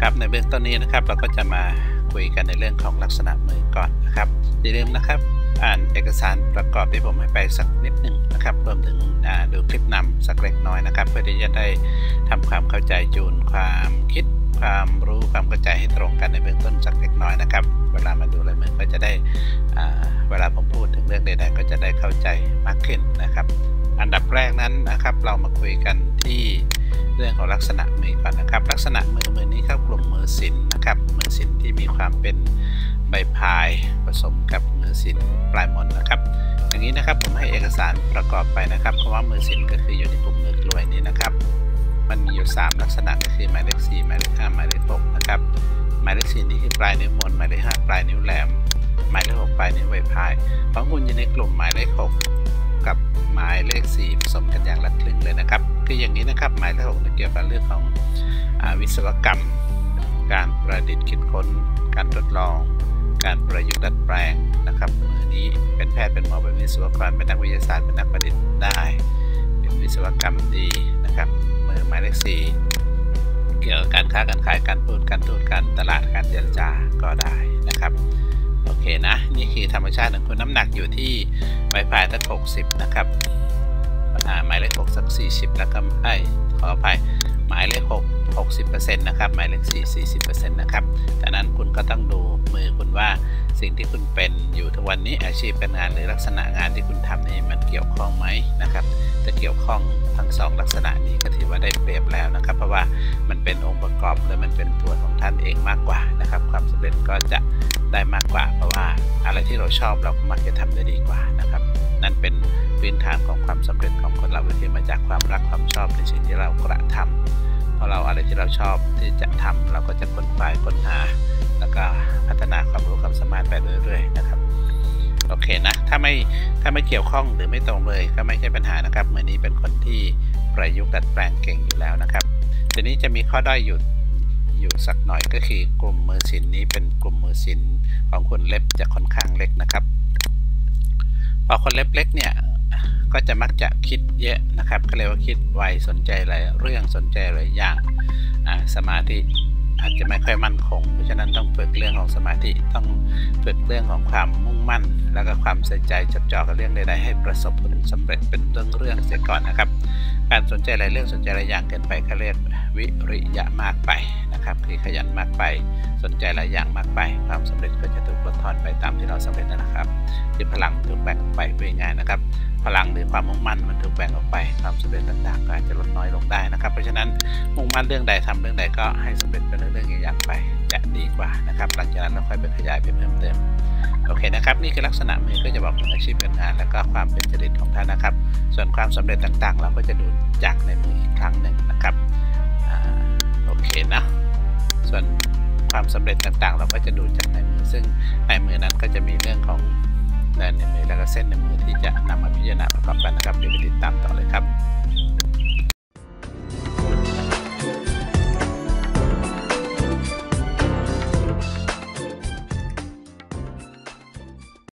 ครับในเบื้องต้นนี้นะครับเราก็จะมาคุยกันในเรื่องของลักษณะมือก่อนนะครับอย่าลืมนะครับ อ่านเอกสารประกอบที่ผมให้ไปสักนิดหนึ่งนะครับรวมถึงดูคลิปนำสักเล็กน้อยนะครับ เพื่อที่จะได้ทำความเข้าใจจูนความคิดความรู้ความเข้าใจให้ตรงกันในเบื้องต้นสักเล็กน้อยนะครับ เวลามาดูลายมือก็จะได้เวลาผมพูดถึงเรื่องใดๆก็จะได้เข้าใจมากขึ้นนะครับ อันดับแรกนั้นนะครับ เรามาคุยกันที่เรื่องของลักษณะมือก่อนนะครับ ลักษณะมือมือนี้เข้ากลุ่มมือศิล นะครับมือศิลที่มีความเป็นใบพายผสมกับมือศิลปลายมนนะครับ อย่างนี้นะครับผมให้เอกสารประกอบไปนะครับ เพราะว่ามือศิลก็คืออยู่ในกลุ่มมือกลวยนี้นะครับ มันมีอยู่ 3 ลักษณะก็คือหมายเลข4หมายเลข5หมายเลข6นะครับหมายเลข4นี่คือปลายนิ้วมนหมายเลข5ปลายนิ้วแหลม หมายเลข6ปลายนิ้วใบพายของคุณอยู่ในกลุ่มหมายเลข6กับหมายเลข4ผสมกันอย่างละครึ่งเลยนะครับ คืออย่างนี้นะครับหมายเลข6เกี่ยวกับเรื่องของอวิศวกรรม การประดิษฐ์คิดค้น การทดลอง การประยุกต์ดัดแปลงนะครับมือนี้เป็นแพทย์เป็นหมอเป็นวิศวกรเป็นนักวิทยาศาสตร์เป็นนักประดิษฐ์ได้เป็นวิศวกรรมดีนะครับมือหมายเลข4เกี่ยวกับการค้าการขายการพูดการทูตการตลาดการเจรจาก็ได้นะครับโอเคนะ นี่คือธรรมชาติของคุณน้ำหนักอยู่ที่ใบพายตั้ง60 นะครับหมายเลข6สัก 40 แล้วก็ไอ้ขออภัย หมายเลข6 60%นะครับหมายเลข4 40%นะครับดังนั้นคุณก็ต้องดูมือคุณว่าสิ่งที่คุณเป็นอยู่ทุกวันนี้อาชีพเป็นงานหรือลักษณะงานที่คุณทำนี่มันเกี่ยวข้องไหมนะครับจะเกี่ยวข้องทั้งสองลักษณะนี้ก็ถือว่าได้เปรียบแล้วนะครับ เพราะว่ามันเป็นองค์ประกอบและมันเป็นตัวของท่านเองมากกว่านะครับ ความสำเร็จก็จะได้มากกว่า ที่เราชอบเราก็มักจะทำได้ดีกว่านะครับ นั่นเป็นพื้นฐานของความสำเร็จของคนเราที่มาจากความรักความชอบในสิ่งที่เรากระทำพอเราอะไรที่เราชอบที่จะทำเราก็จะค้นคว้าค้นหา แล้วก็พัฒนาความรู้ความสามารถไปเรื่อยๆนะครับโอเคนะถ้าไม่ถ้าไม่เกี่ยวข้องหรือไม่ตรงเลยก็ไม่ใช่ปัญหานะครับเมื่อนี้เป็นคนที่ประยุกต์ดัดแปลงเก่งอยู่แล้วนะครับทีนี้จะมีข้อด้อยอยู่ อยู่สักหน่อยก็คือกลุ่มมือสินนี้เป็นกลุ่มมือสินของคนเล็บจะค่อนข้างเล็กนะครับ พอคนเล็บเล็กเนี่ยก็จะมักจะคิดเยอะนะครับก็เรียกว่าคิดไวสนใจหลายเรื่องสนใจหลายอย่างสมาธิ อาจจะไม่ค่อยมั่นคง เพราะฉะนั้นต้องฝึกเรื่องของสมาธิต้องฝึกเรื่องของความมุ่งมั่น แล้วก็ความใส่ใจจดจ่อกับเรื่องใดๆให้ประสบผลสำเร็จเป็นเรื่องเรื่องเสียก่อนนะครับ การสนใจหลายเรื่องสนใจหลายอย่างเกินไปเขาเรียกวิริยะมากไปนะครับคือขยันมากไป สนใจหลายอย่างมากไป ความสำเร็จก็จะถูกลดทอนไปตามที่เราสำเร็จนะครับคือพลังถูกแบ่งไปเพื่อง่ายนะครับพลังหรือความมุ่งมั่นมันถูกแบ่งออกไปความสำเร็จต่างๆก็อาจจะลดน้อยลงได้นะครับ เพราะฉะนั้นมุ่งมั่นเรื่องใดทำเรื่องใดก็ให้สำเร็จเป็นเรื่องๆอย่างไปจะดีกว่านะครับ หลังจากนั้นเราค่อยไปขยายไปเพิ่มเติมโอเคนะครับนี่คือลักษณะมือก็จะบอกถึงอาชีพการงาน และก็ความเป็นจริตของท่านนะครับ ส่วนความสำเร็จต่างๆ เราก็จะดูจากในมืออีกครั้งหนึ่งนะครับโอเคนะส่วนความสำเร็จต่างๆ เราก็จะดูจากในมือซึ่งในมือนั้นก็จะมีเรื่องของ เส้นในมือที่จะนำมาพิจารณาประกอบกันนะครับเดี๋ยวไปติดตามต่อเลยครับ